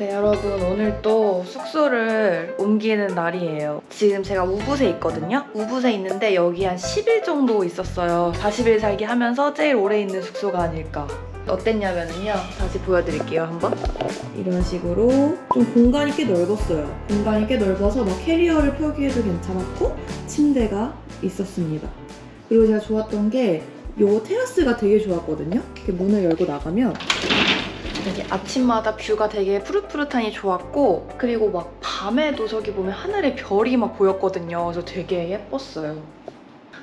네 여러분. 오늘 또 숙소를 옮기는 날이에요. 지금 제가 우붓에 있거든요. 우붓에 있는데 여기 한 10일 정도 있었어요. 40일 살기 하면서 제일 오래 있는 숙소가 아닐까. 어땠냐면요. 다시 보여드릴게요 한번. 이런 식으로 좀 공간이 꽤 넓었어요. 공간이 꽤 넓어서 막 캐리어를 펴기에도 괜찮았고 침대가 있었습니다. 그리고 제가 좋았던 게 요 테라스가 되게 좋았거든요 이렇게 문을 열고 나가면 되게 아침마다 뷰가 되게 푸릇푸릇하니 좋았고 그리고 막 밤에도 저기 보면 하늘에 별이 막 보였거든요. 그래서 되게 예뻤어요.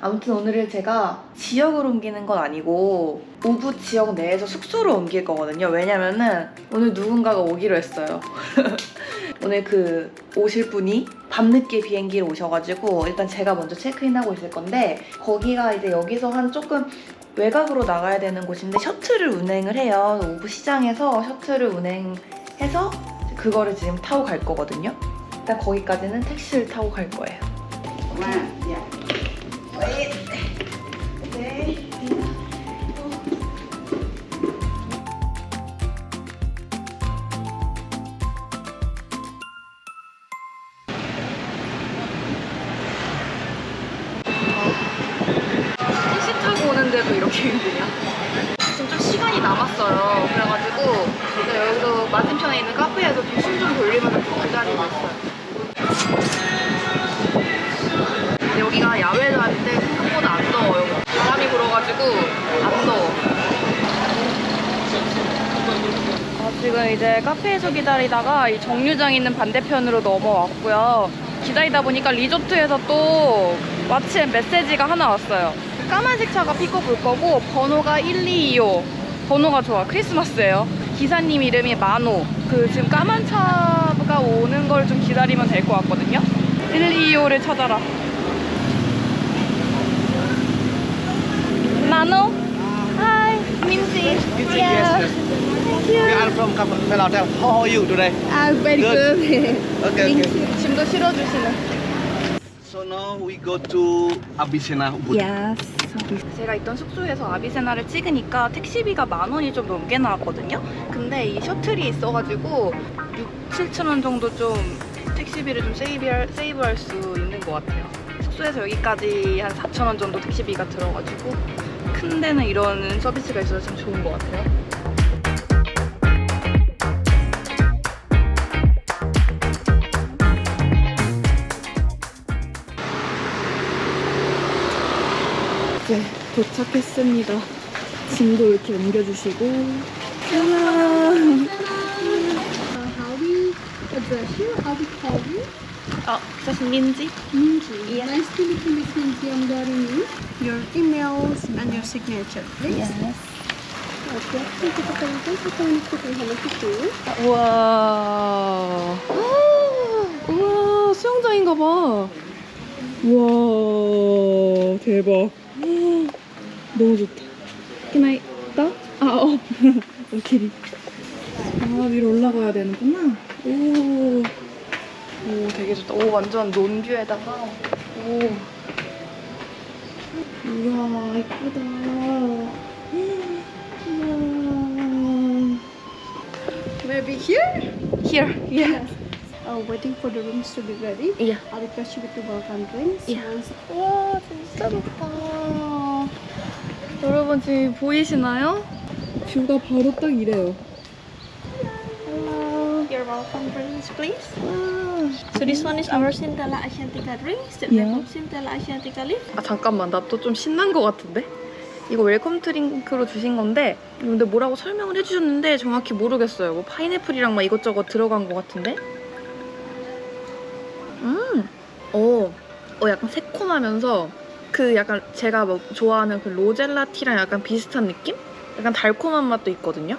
아무튼 오늘은 제가 지역을 옮기는 건 아니고 우붓 지역 내에서 숙소를 옮길 거거든요. 왜냐면은 오늘 누군가가 오기로 했어요. 오늘 그 오실 분이 밤늦게 비행기를 오셔가지고 일단 제가 먼저 체크인하고 있을 건데 거기가 이제 여기서 한 조금 외곽으로 나가야 되는 곳인데 셔틀을 운행을 해요. 오브 시장에서 셔틀을 운행해서 그거를 지금 타고 갈 거거든요. 일단 거기까지는 택시를 타고 갈 거예요. 네. 이제 카페에서 기다리다가 이 정류장 있는 반대편으로 넘어왔고요. 기다리다 보니까 리조트에서 또 마침 메시지가 하나 왔어요. 까만색 차가 픽업 올 거고 번호가 1225. 번호가 좋아. 크리스마스예요. 기사님 이름이 만호. 그 지금 까만 차가 오는 걸 좀 기다리면 될 것 같거든요. 1225를 찾아라. 만호? Hi, 민지. Yes, yes. We are from Kapel Hotel. How are you today? Ah, very Good. good. Okay, okay. 짐도 실어주시는. So now we go to Abisena Ubud. Yes. 제가 있던 숙소에서 아비세나를 찍으니까 택시비가 만 원이 좀 넘게 나왔거든요. 근데 이 셔틀이 있어가지고 6, 7천 원 정도 좀 택시비를 좀 세이브할, 세이브할 수 있는 것 같아요. 숙소에서 여기까지 한 4천 원 정도 택시비가 들어가지고 큰 데는 이런 서비스가 있어서 참 좋은 것 같아요. 네, 도착했습니다. 짐도 이렇게 옮겨주시고. 짠! Uh, how we address you? How we call you? 어, 저 민지? Minji. Yes. Nice to meet you, Miss Minji. I'm Darini. Your emails and your signature, please. Okay. Thank you for coming. Thank you for coming. Thank you. To you. 우와. 우와, 수영장인가 봐. 우와, 대박. 너무 좋다. Can I 따? 아, 어. 오케이. 아, 위로 올라가야 되는구나. 오. 오, 되게 좋다. 오, 완전 논뷰에다가. 오. 우와, 이쁘다. 우와. Maybe here? Here, yeah. Uh, waiting for the rooms to be ready. Yeah. I'll request you with the welcome drinks. Yeah. 와 진짜 좋다 여러분 지금 보이시나요? 뷰가 바로 딱 이래요 Hello, your welcome drinks, please. 와. So this one is our Cinderella Asiatica drinks. The Yeah. yeah. Cinderella Asiatica leaf. 아 잠깐만 나 또 좀 신난 것 같은데? 이거 웰컴 드링크로 주신 건데 근데 뭐라고 설명을 해주셨는데 정확히 모르겠어요 뭐 파인애플이랑 막 이것저것 들어간 것 같은데 음! 어, 어 약간 새콤하면서 그 약간 제가 뭐 좋아하는 그 로젤라 티랑 약간 비슷한 느낌? 약간 달콤한 맛도 있거든요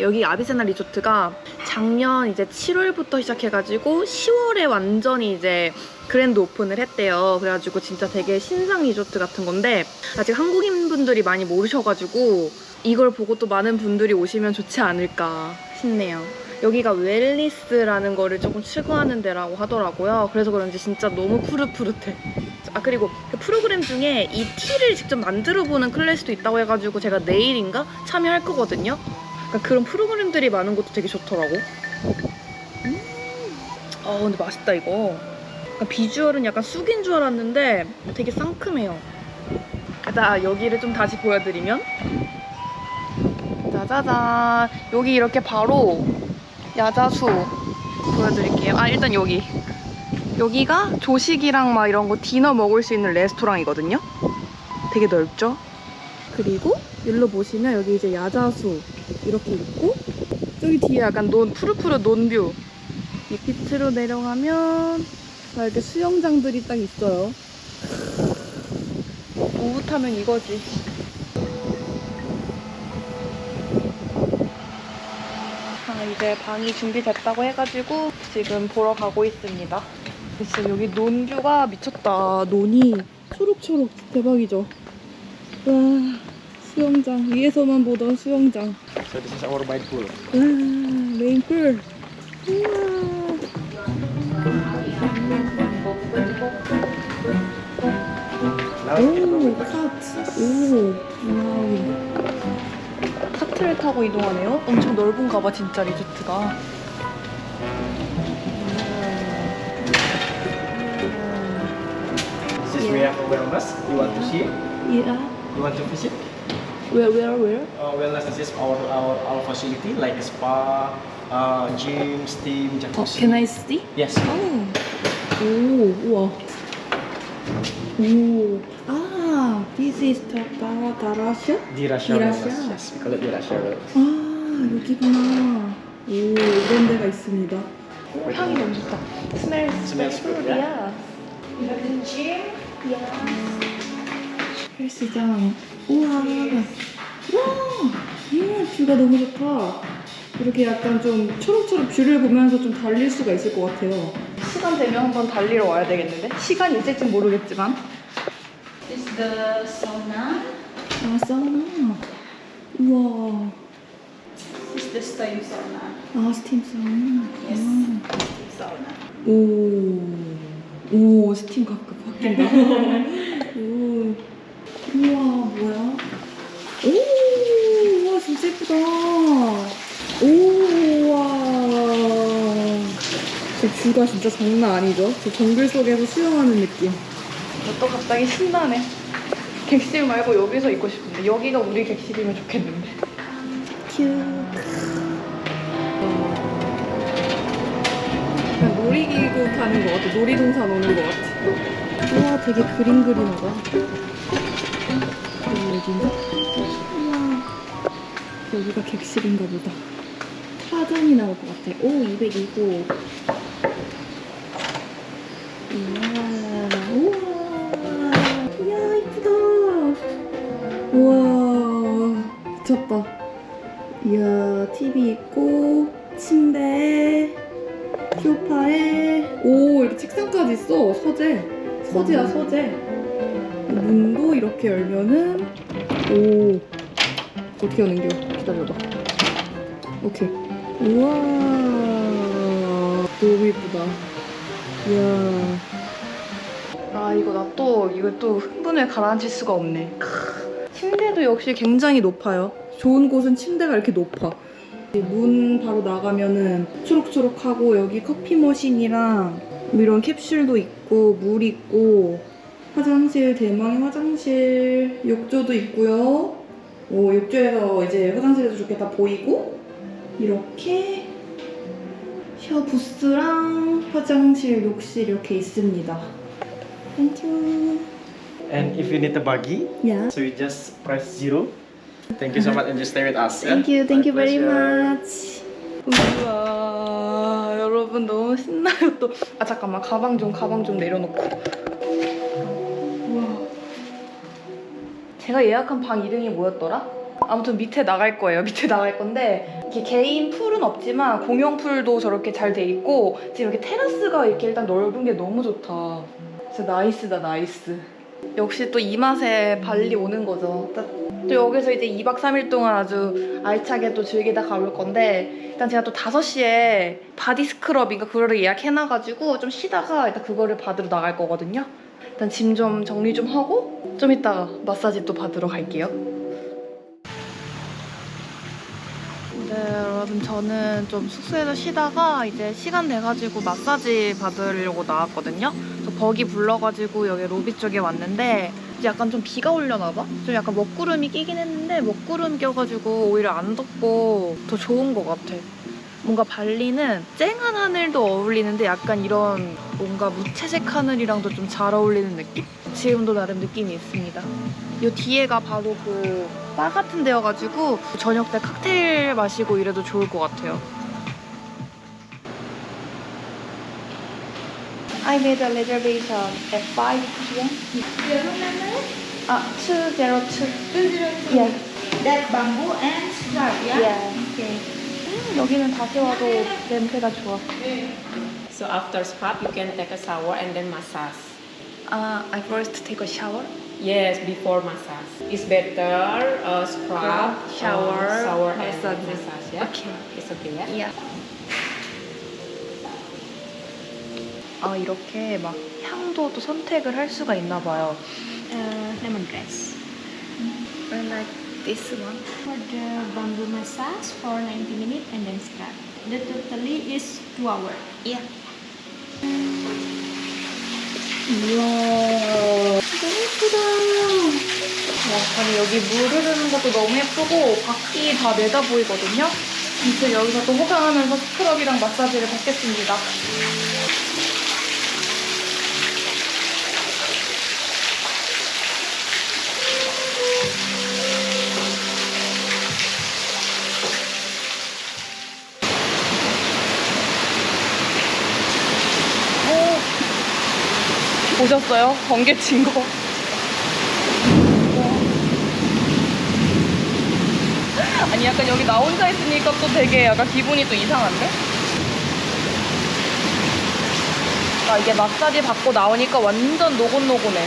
여기 아비세나 리조트가 작년 이제 7월부터 시작해가지고 10월에 완전히 이제 그랜드 오픈을 했대요. 그래가지고 진짜 되게 신상 리조트 같은 건데 아직 한국인 분들이 많이 모르셔가지고 이걸 보고 또 많은 분들이 오시면 좋지 않을까 싶네요. 여기가 웰리스라는 거를 조금 추구하는 데라고 하더라고요. 그래서 그런지 진짜 너무 푸릇푸릇해. 아 그리고 그 프로그램 중에 이 티를 직접 만들어 보는 클래스도 있다고 해가지고 제가 내일인가 참여할 거거든요. 그러니까 그런 프로그램들이 많은 것도 되게 좋더라고. 음. 아 근데 맛있다 이거. 그러니까 비주얼은 약간 쑥인 줄 알았는데 되게 상큼해요. 자 여기를 좀 다시 보여드리면 짜자잔 여기 이렇게 바로 야자수 보여드릴게요. 아 일단 여기 여기가 조식이랑 막 이런 거 디너 먹을 수 있는 레스토랑이거든요. 되게 넓죠? 그리고 일로 보시면 여기 이제 야자수 이렇게 있고 저기 뒤에 약간 논 푸르푸르 논뷰 이 밑으로 내려가면 막 이렇게 수영장들이 딱 있어요. 오붓하면 이거지. 아, 이제 방이 준비됐다고 해가지고 지금 보러 가고 있습니다. 진짜 여기 논뷰가 미쳤다. 논이 초록초록 대박이죠. 와 수영장 위에서만 보던 수영장. So this is our bike pool. 와 메인풀. 우와. Now 오, 카트. 오, 와우. 카트를 타고 이동하네요. 엄청 넓은가 봐, 진짜 리조트가. this is we have a wellness. You want to see? Yeah. You want to visit? Where, where, where? Uh, wellness this is our our our facility like spa, uh, gym, steam, 어, jacuzzi. can I see? Yes. 오, 오, 우와. 오, 아, this is the Dara Darasha? Dirasha Dirasha. Yes, we call it Dirasha Wellness. 아, 여기구나. 오, 이런 데가 있습니다. 오, 향이 너무 좋다. Smells, Smells good, yeah. 이런 gym? 헬스장. 우와. 와, 이 뷰가 너무 좋다. 이렇게 약간 좀 초록초록 뷰를 보면서 좀 달릴 수가 있을 것 같아요. 시간 되면 한번 달리러 와야 되겠는데? 시간이 있을지 모르겠지만. This is the sauna. 아, 사우나. 우와. This is the steam sauna. 아, 스팀 사우나. Yes. 아. Steam sauna. 오, 오, 스팀 가끔 바뀐다. 오, 우와, 뭐야? 오, 우와, 진짜 예쁘다. 오, 우와. 저 뷰가 진짜 장난 아니죠? 저 정글 속에서 수영하는 느낌. 또 갑자기 신나네. 객실 말고 여기서 있고 싶은데 여기가 우리 객실이면 좋겠는데. 큐. 놀이기구 타는 것 같아. 놀이동산 오는 것 같아. 우와, 되게 그림 그리나봐. 여기 어딘가? 우와. 여기가 객실인가 보다. 타잔이 나올 것 같아. 오, 202호. 이야, 우와. 이야, 이쁘다. 우와, 미쳤다. 이야, TV 있고, 침대, 소파에 오 이렇게 책상까지 있어 서재 서재야 서재 문도 이렇게 열면은 오. 어떻게 하는겨 기다려봐. 오케이. 우와. 너무 예쁘다. 이야. 아 이거 나 또 이거 또 흥분을 가라앉힐 수가 없네. 크. 침대도 역시 굉장히 높아요. 좋은 곳은 침대가 이렇게 높아. 문 바로 나가면은 초록초록하고 여기 커피 머신이랑 뭐 이런 캡슐도 있고 물 있고 화장실 대망의 화장실 욕조도 있고요. 오 욕조에서 이제 화장실에서 좋게 다 보이고 이렇게 샤워 부스랑 화장실 욕실 이렇게 있습니다. 땡큐. And if you need a buggy, 야. so you just press zero. Thank you so much and just stay with us. yeah? Thank you, thank you very much. 우와, 여러분 너무 신나요 또. 아 잠깐만 가방 좀 가방 좀 내려놓고. 제가 예약한 방 이름이 뭐였더라? 아무튼 밑에 나갈 거예요. 밑에 나갈 건데 이렇게 개인 풀은 없지만 공용 풀도 저렇게 잘 돼 있고 지금 이렇게 테라스가 이렇게 일단 넓은 게 너무 좋다. 진짜 나이스다 나이스. 역시 또 이 맛에 발리 오는 거죠. 또 여기서 이제 2박 3일 동안 아주 알차게 또 즐기다 가볼 건데 일단 제가 또 5시에 바디 스크럽인가 그거를 예약해놔가지고 좀 쉬다가 일단 그거를 받으러 나갈 거거든요. 일단 짐 좀 정리 좀 하고 좀 이따가 마사지 또 받으러 갈게요. 네 여러분 저는 좀 숙소에서 쉬다가 이제 시간 돼가지고 마사지 받으려고 나왔거든요. 그래서 버기 불러가지고 여기 로비 쪽에 왔는데 약간 좀 비가 올려나 봐? 좀 약간 먹구름이 끼긴 했는데 먹구름 껴가지고 오히려 안 덥고 더 좋은 것 같아. 뭔가 발리는 쨍한 하늘도 어울리는데 약간 이런 뭔가 무채색 하늘이랑도 좀 잘 어울리는 느낌? 지금도 나름 느낌이 있습니다. 요 뒤에가 바로 그 바 같은 데여가지고 저녁 때 칵테일 마시고 이래도 좋을 것 같아요. I made a reservation at 5 p.m. Uh, 202. Yeah. That bamboo and stripe, yeah? Yeah. Okay. 음, 여기는 다시 와도 냄새가 좋아. So after spa, you can take a shower and then massage. Uh, I first take a shower. Yes, before massage. It's better uh, scrub, Shower, uh, shower and massage. massage. Yeah. Okay. It's okay. Yeah. Yeah. 아 이렇게 막 향도 또 선택을 할 수가 있나 봐요. Uh, lemongrass. I like this one. For the bamboo massage for 90 minutes and then scrub. The totally is 2 hours. Yeah. 이야, 너무 예쁘다. 와, 아니 여기 물 흐르는 것도 너무 예쁘고 밖이 다 내다 보이거든요. 이제 여기서 또 호강하면서 스크럽이랑 마사지를 받겠습니다. 보셨어요? 번개 친 거. 아니 약간 여기 나 혼자 있으니까 또 되게 약간 기분이 또 이상한데? 아 이게 마사지 받고 나오니까 완전 노곤노곤해.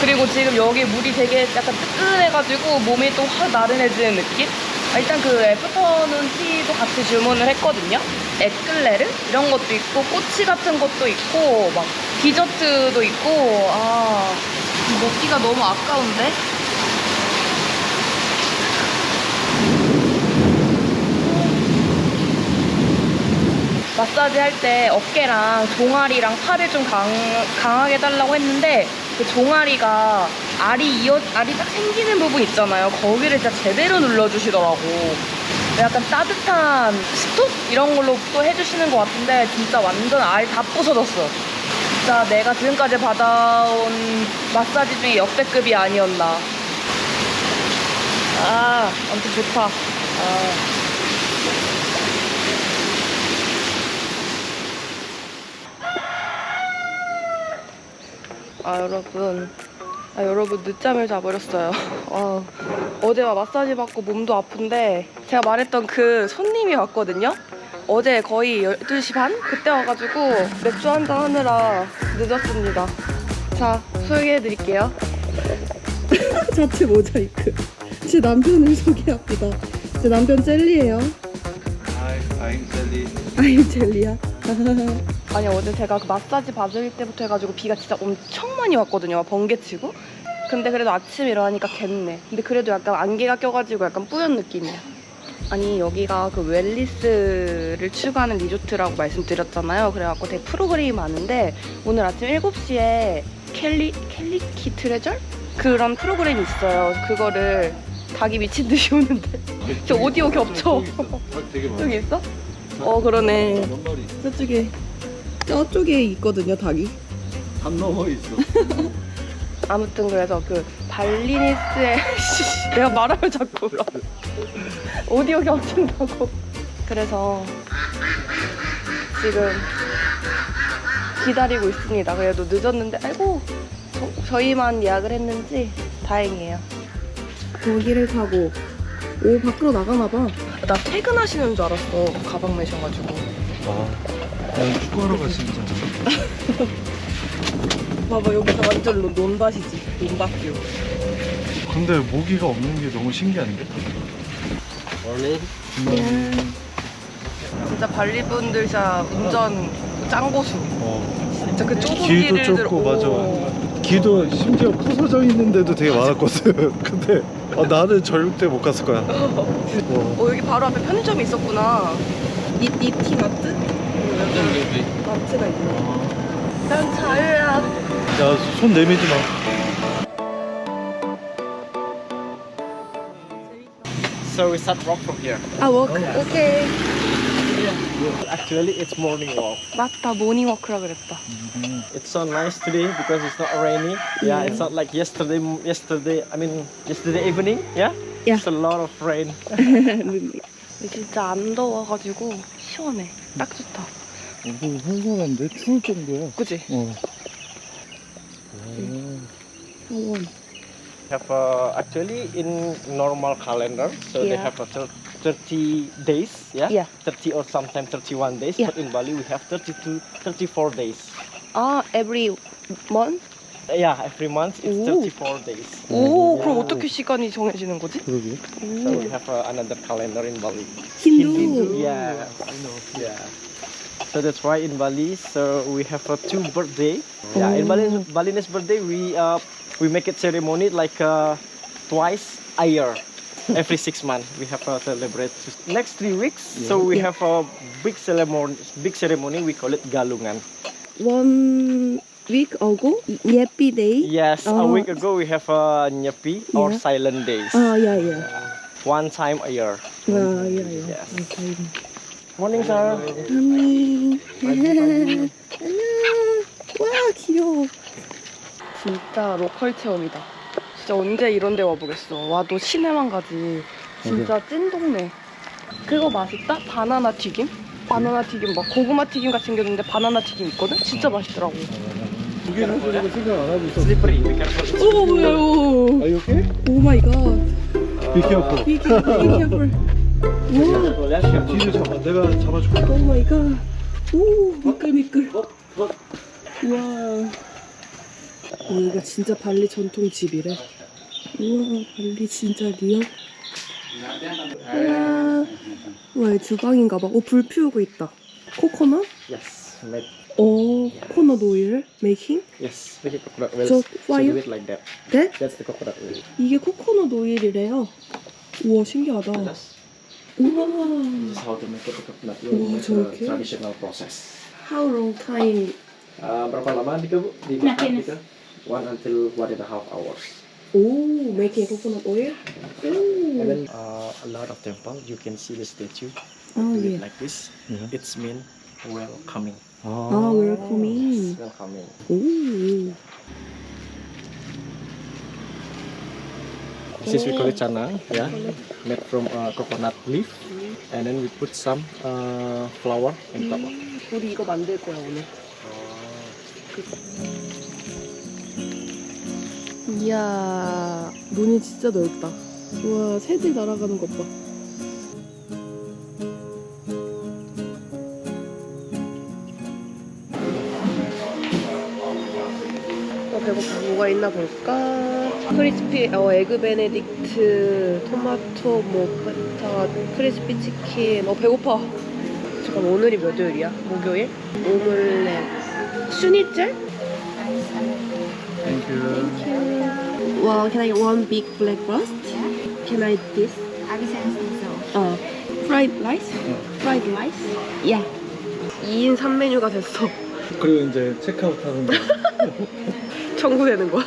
그리고 지금 여기 물이 되게 약간 뜨끈해가지고 몸이 또 확 나른해지는 느낌? 아, 일단 그 애프터눈 티도 같이 주문을 했거든요. 에클레르 이런 것도 있고 꼬치 같은 것도 있고 막 디저트도 있고 아 먹기가 너무 아까운데? 마사지 할 때 어깨랑 종아리랑 팔을 좀 강, 강하게 해달라고 했는데 그 종아리가 알이 이어 알이 딱 생기는 부분 있잖아요. 거기를 진짜 제대로 눌러주시더라고. 약간 따뜻한 스톱 이런 걸로 또 해주시는 것 같은데 진짜 완전 알 다 부서졌어. 진짜 내가 지금까지 받아온 마사지 중에 역대급이 아니었나. 아, 아무튼 좋다. 아. 아 여러분 아 여러분 늦잠을 자버렸어요 아, 어제와 마사지 받고 몸도 아픈데 제가 말했던 그 손님이 왔거든요 어제 거의 12시 반? 그때 와가지고 맥주 한잔 하느라 늦었습니다 자 소개해드릴게요 자체 모자이크. 제 남편을 소개합니다. 제 남편 젤리예요. Hi, I'm Sally. 아이 젤리야. 아니 어제 제가 그 마사지 받을 때부터 해가지고 비가 진짜 엄청 많이 왔거든요 번개치고 근데 그래도 아침에 일어나니까 겠네 근데 그래도 약간 안개가 껴가지고 약간 뿌연 느낌이야 아니 여기가 그 웰리스를 추구하는 리조트라고 말씀드렸잖아요 그래갖고 되게 프로그램이 많은데 오늘 아침 7시에 켈리 켈리키 트레저? 그런 프로그램이 있어요 그거를 닭이 미친 듯이 오는데 저 오디오 겹쳐 많아. 여기 있어? 어 그러네? 저쪽에 저쪽에 있거든요 닭이. 한 넘어 있어. 아무튼 그래서 그 발리니스의 내가 말하면 자꾸 울어. 오디오 겹친다고. 그래서 지금 기다리고 있습니다. 그래도 늦었는데 아이고 저, 저희만 예약을 했는지 다행이에요. 거기를 타고 오 밖으로 나가나 봐. 나 퇴근하시는 줄 알았어. 가방 메셔가지고. 아, 난 축구하러 갔으니까. 봐봐 여기가 완전 논- 논밭이지. 논밭뷰. 근데 모기가 없는 게 너무 신기한데? 진짜 발리 분들 진짜 운전 짱고수. 어. 진짜 그 좁은 길도 길을 들- 좁고 오. 맞아. 길도 심지어 부서져 있는데도 되게 많았거든. 근데 어, 나는 절대 못 갔을 거야. 와. 어 여기 바로 앞에 편의점이 있었구나. 니니티 마트? 마트가 있네. 난 자유야. 야, 손 내밀지 마. So we start walk from here. 아 워크 오케이. Actually, it's morning walk. 맞다 모닝워크라 그랬다. It's so nice today because it's not rainy. Yeah, it's not like yesterday. Yesterday, I mean, yesterday evening. Yeah. Yeah. It's a lot of rain. 근데 진짜 안 더워가지고 시원해. 딱 좋다. 너무 선선한데? 추울 정도야. 그지? 어. Have uh, actually in normal calendar, so they Yeah. have a thir- 30 days. Yeah. Yeah. 30 or sometimes 31 days. Yeah. But in Bali we have 32, 34 days. 아 every month? Yeah, every month it's Ooh. 34 days. 오 그럼 어떻게 시간이 정해지는 거지? 그러게. So we have uh, another calendar in Bali. Hindu. Yeah, yeah. So that's why in Bali, so we have a two birthday. Yeah, in Bali, Balinese birthday, we uh, we make it ceremony like uh, twice a year. Every six months, we have a celebrate. Next three weeks, so we have a big ceremony. Big ceremony, we call it Galungan. One week ago, Nyepi Day. Yes, a Oh. week ago we have a Nyepi or silent days. Ah, yeah, yeah. One time a year. Ah, yeah, yeah. Yes. Okay. Morning, sir. 안녕. 와, 귀여워. 진짜 로컬 체험이다. 진짜 언제 이런 데 와보겠어. 와도 시내만 가지. 진짜 찐 동네. 그거 맛있다? 바나나 튀김? 바나나 튀김 막 고구마 튀김 같이 생겼는데 바나나 튀김 있거든? 진짜 맛있더라고. 두개 해주려고 생각 안 하고. Be careful. 오, 뭐야, 오. Are you okay? 오 마이 갓. 와, Yeah, careful. 뒤를 잡아. 내가 잡아줄게. 오 마이 갓. 오, 미끌, 미끌. 우와. 여기가 진짜 발리 전통 집이래. 우와, 발리 진짜 리얼. 우와. 우와, 이 주방인가 봐. 오, 불 피우고 있다. 코코넛? Yes, 오, 코코넛 오일 메이킹? Yes, make it coconut oil. So, So why do you- it like that. 네? That's the coconut oil. 이게 코코넛 오일이래요. 우와, 신기하다. That's Wow. This is how to make a pekeplat. Yung oh, okay. traditional process. How long time? Uh, berapa lama dika bu? Di makan? One until one and a half hours. Oh, making coconut oil? Ooh. And then uh, a lot of temple, you can see the statue. Oh, yeah. Like this. Yeah. It's mean welcoming. Oh, oh welcoming. Yes, welcoming. Ooh. This is we call it chana, yeah, made from uh, coconut leaf, and then we put some uh, flour on top. 우리 이거 만들 거야, 오늘. 이야, 눈이 진짜 넓다. 우와, 새들 날아가는 것 봐. 어, 배고파. 뭐가 있나 볼까? 크리스피, 어, 에그 베네딕트, 토마토, 뭐, 파타, 크리스피 치킨. 어, 배고파. 잠깐, 오늘이 몇 요일이야? 목요일? 오믈렛. 슈니첼? Thank you. Well, can I get one big black breast? Can I this? Uh, fried rice? Fried rice? Yeah. 2인 3메뉴가 됐어. 그리고 이제 체크아웃 하는 거. 청구되는 거야?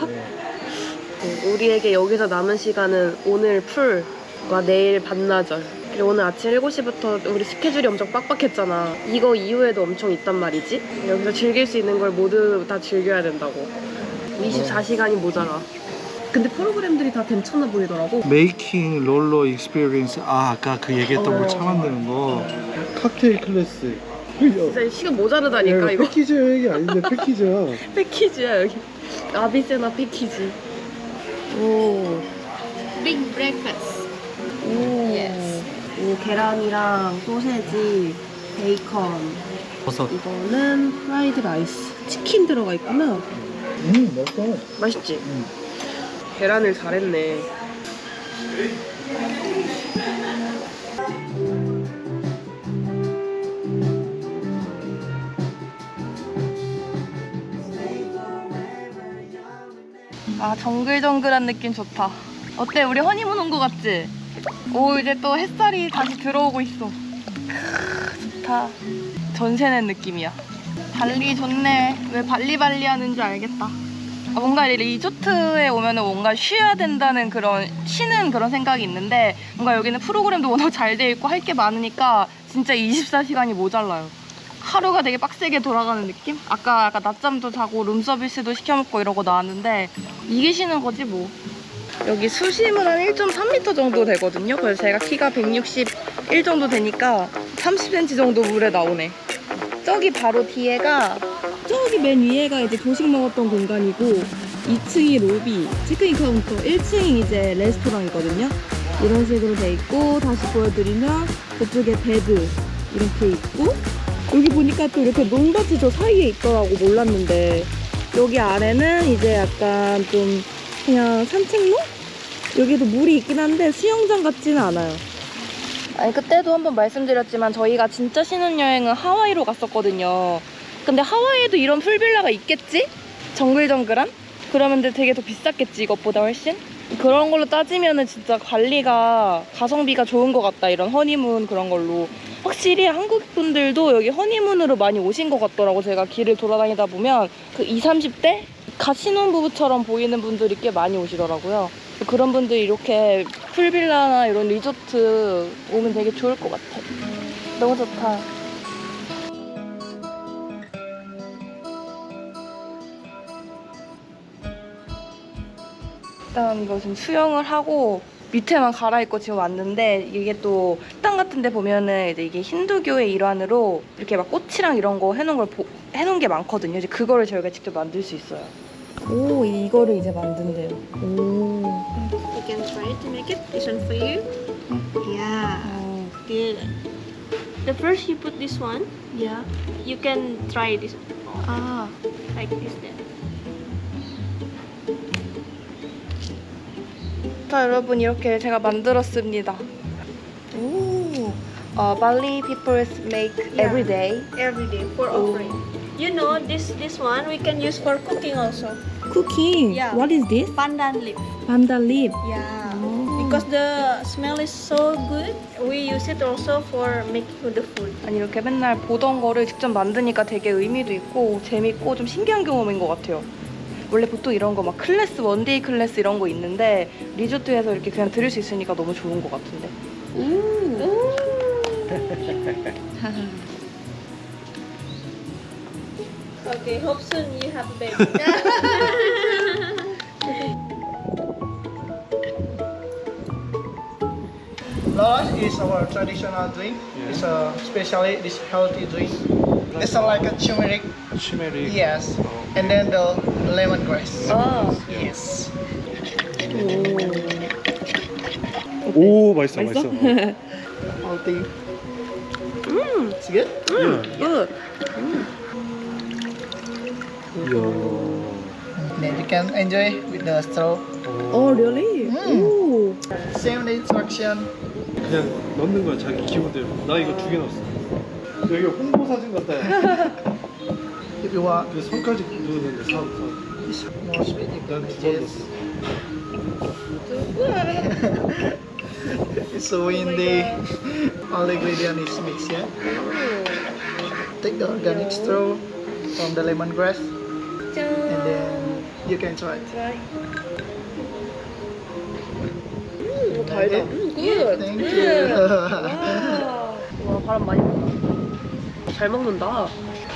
어, 우리에게 여기서 남은 시간은 오늘 풀과 내일 반나절. 그리고 오늘 아침 7시부터 우리 스케줄이 엄청 빡빡했잖아. 이거 이후에도 엄청 있단 말이지. 여기서 즐길 수 있는 걸 모두 다 즐겨야 된다고. 24시간이 모자라. 근데 프로그램들이 다 괜찮아 보이더라고. 메이킹 롤러 익스피리언스. 아, 아까 그 얘기했던 어. 거차 만드는 거. 칵테일 클래스. 진짜 시간 모자르다니까 이거. 패키지 여행이 아닌데 패키지야. 패키지야 여기 아비세나 패키지 오, Big breakfast. 오, 오 계란이랑 소세지 베이컨 버섯. 이거는 프라이드 라이스. 치킨 들어가 있구나. 음 맛있다. 맛있지? 계란을 잘했네. 아 정글정글한 느낌 좋다. 어때 우리 허니문 온 거 같지? 오 이제 또 햇살이 다시 들어오고 있어. 크, 좋다. 전세 낸 느낌이야. 발리 좋네. 왜 발리발리 하는지 알겠다. 아, 뭔가 이 리조트에 오면 은 뭔가 쉬어야 된다는 그런 쉬는 그런 생각이 있는데 뭔가 여기는 프로그램도 워낙 잘 돼 있고 할 게 많으니까 진짜 24시간이 모자라요. 하루가 되게 빡세게 돌아가는 느낌? 아까 약간 낮잠도 자고 룸서비스도 시켜먹고 이러고 나왔는데 이게 쉬는 거지 뭐. 여기 수심은 한 1.3m 정도 되거든요. 그래서 제가 키가 161 정도 되니까 30cm 정도 물에 나오네. 저기 바로 뒤에가 저기 맨 위에가 이제 조식 먹었던 공간이고 2층이 로비, 체크인 카운터, 1층이 이제 레스토랑이거든요. 이런 식으로 돼 있고 다시 보여드리면 저쪽에 베드 이렇게 있고 여기 보니까 또 이렇게 농밭이 저 사이에 있더라고 몰랐는데 여기 아래는 이제 약간 좀 그냥 산책로? 여기도 물이 있긴 한데 수영장 같지는 않아요. 아니 그때도 한번 말씀드렸지만 저희가 진짜 신혼여행은 하와이로 갔었거든요. 근데 하와이에도 이런 풀빌라가 있겠지? 정글정글한? 그러면 되게 더 비쌌겠지 이것보다 훨씬? 그런 걸로 따지면은 진짜 관리가 가성비가 좋은 것 같다 이런 허니문 그런 걸로. 확실히 한국 분들도 여기 허니문으로 많이 오신 것 같더라고 제가 길을 돌아다니다 보면. 그 20, 30대? 갓 신혼부부처럼 보이는 분들이 꽤 많이 오시더라고요. 그런 분들이 이렇게 풀빌라나 이런 리조트 오면 되게 좋을 것 같아. 너무 좋다 일단 이거 지금 수영을 하고 밑에만 갈아입고 지금 왔는데 이게 또 식당 같은 데 보면은 이제 이게 힌두교의 일환으로 이렇게 막 꽃이랑 이런 거 해놓은 걸 보- 해놓은 게 많거든요. 이제 그거를 저희가 직접 만들 수 있어요. 오 이거를 이제 만든대요. 오. You can try to make it. This one for you. Yeah. 어, Good. The first you put this one. Yeah. You can try this 아 like this then. 자 여러분 이렇게 제가 만들었습니다. 오. 어, Bali people make every day. Every day for Oh. offering. You know this this one we can use for cooking also. Cooking. Yeah. What is this? Pandan leaf. Panda leaf. Yeah. Oh. Because the smell is so good, we use it also for making the food. 아니 이렇게 맨날 보던 거를 직접 만드니까 되게 의미도 있고 재밌고 좀 신기한 경험인 것 같아요. 원래 보통 이런 거 막 클래스 원데이 클래스 이런 거 있는데 리조트에서 이렇게 그냥 들을 수 있으니까 너무 좋은 것 같은데. Okay, hope soon you have a baby. Lush is our traditional drink. It's a especially this healthy drink. It's a, like a turmeric, 치메리. yes, and then the lemongrass. 아, Yes. 오 맛있어 맛있어. Healthy. Mm. It's good. 이야. 굿. 이야. Then you can enjoy with the straw. 어, really? 오. Same instruction. 그냥 넣는 거야 자기 기호대로. 나 이거 두 개 넣었어. 여기 홍보 사진 같다. If you want 근데 선까지 누르는데 사 사. more sweet, you can 난. It's so windy. All the ingredient is mixed, yeah. Take the organic straw from the lemongrass, and then you can try it. 오, 달다. 음, 굿. Thank you. 와, 바람 많이 분다. 잘 먹는다.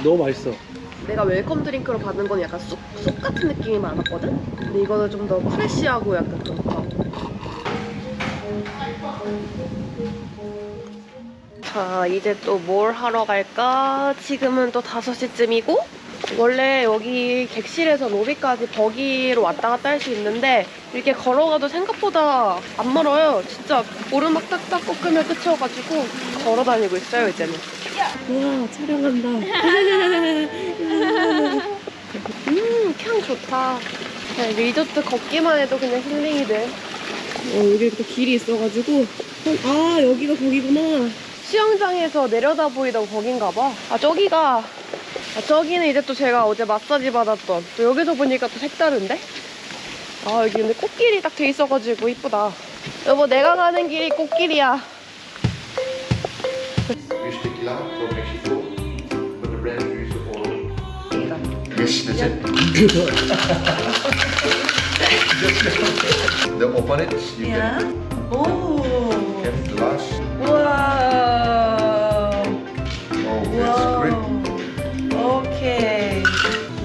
너무 맛있어. 내가 웰컴 드링크로 받은 건 약간 쑥, 쑥 같은 느낌이 많았거든? 근데 이거는 좀 더 프레쉬하고 약간 그렇다. 자, 이제 또 뭘 하러 갈까? 지금은 또 5시쯤이고 원래 여기 객실에서 로비까지 버기로 왔다 갔다 할 수 있는데 이렇게 걸어가도 생각보다 안 멀어요. 진짜 오르막 딱딱 꺾으면 끝이어가지고 걸어 다니고 있어요 이제는. 우와 촬영한다. 음, 향 좋다. 야, 리조트 걷기만 해도 그냥 힐링이 돼. 어, 여기 또 길이 있어가지고. 아, 여기가 거기구나. 수영장에서 내려다 보이던 거긴가 봐. 아, 저기가. 아, 저기는 이제 또 제가 어제 마사지 받았던. 또 여기서 보니까 또 색다른데? 아, 여기 근데 꽃길이 딱 돼 있어가지고 이쁘다. 여보, 내가 가는 길이 꽃길이야. Fish tequila from Mexico, but the brand to follow. Yes, that's it. the open it, you Yeah. 오. can, can glass. 우와. Oh, that's great. 우와. 오케이.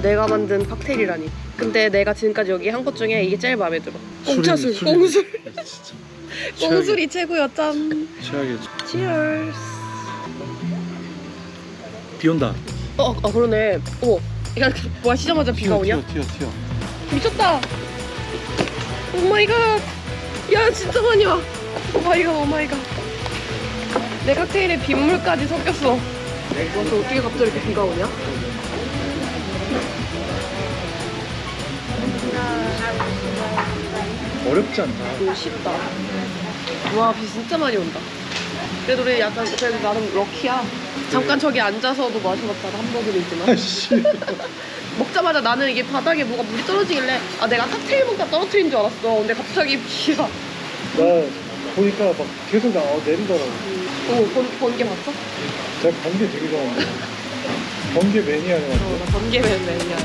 내가 만든 칵테일이라니. 근데 내가 지금까지 여기 한 것 중에 이게 제일 마음에 들어. 공차술, 술이- 공술. 진짜 공술이 최고야, 짠. 최악이지. Cheers. 비 온다. 어, 어 그러네. 어, 야, 뭐 하시자마자 비가 오냐? 튀어 튀어 튀어. 미쳤다. 오 마이 갓. 야, 진짜 많이 와. 오 마이 갓, 오 마이 갓. 내 칵테일에 빗물까지 섞였어. 와, 저 어떻게 갑자기 이렇게 비가 오냐? 어렵지 않다. 너무 쉽다. 와, 비 진짜 많이 온다. 그래도 우리 약간, 그래도 나름 럭키야. 잠깐 저기 앉아서도 마셔봤다가 한 번은 있지만. 씨. 먹자마자 나는 이게 바닥에 뭐가 물이 떨어지길래 아 내가 칵테일 먹다 떨어뜨린 줄 알았어. 근데 갑자기 비가 나 보니까 막 계속 나 어, 내리더라고. 오, 번, 번개 봤어? 제가 번개 되게 좋아하는데. 번개 매니아여가지고. 어, 나 번개 맨맨이야.